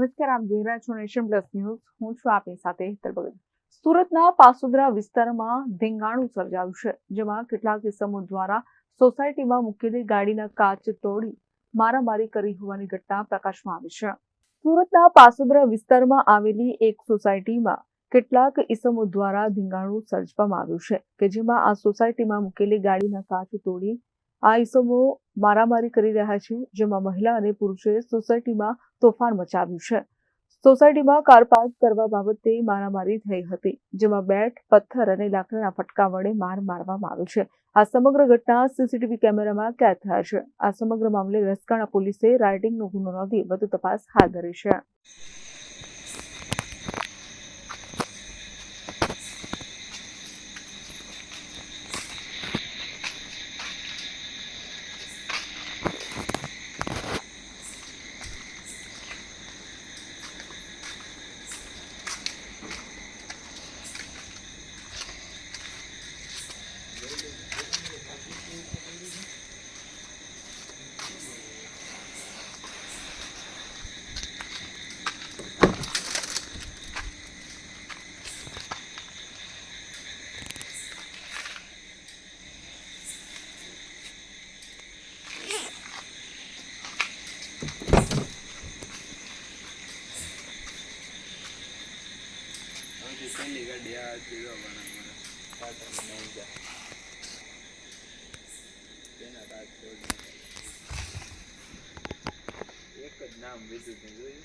નમસ્કાર, આપ જોઈ રહ્યા છો નેશન પ્લસ ન્યૂઝ. હું છું આપની સાથે ભગત. સુરતના પાસુદ્રા વિસ્તારમાં ધીંગાણું સર્જાયું છે, જેમાં કેટલાક કિસ્સામો દ્વારા સોસાયટીમાં મૂકેલી ગાડીના કાચ તોડી મારામારી કરી હોવાની ઘટના પ્રકાશમાં આવી છે. સુરતના પાસુદ્રા વિસ્તારમાં આવેલી એક સોસાયટીમાં કેટલાક ઇસમો દ્વારા ધીંગાણું સર્જવામાં આવ્યું છે, કે જેમાં આ સોસાયટીમાં મૂકેલી ગાડીના કાચ તોડી આ ઇસમો મારામારી કરી રહ્યા છે, જેમાં મહિલા અને પુરુષે સોસાયટીમાં તોફાન મચાવ્યું છે. સોસાયટીમાં કાર પાર્ક કરવા બાબતે મારામારી થઈ હતી, જેમાં બેટ, પથ્થર અને લાકડાના ફટકા વડે માર મારવામાં આવ્યો છે. આ સમગ્ર ઘટના સીસીટીવી કેમેરામાં કેદ થયા છે. આ સમગ્ર મામલે રસકાણા પોલીસે રાઇડિંગનો ગુનો નોંધી વધુ તપાસ હાથ ધરી છે. આમાંથી ગાડી આ હતી જો મને ટાટા નાઈજા તેના કાચ એક જ નામ બીજું જોયું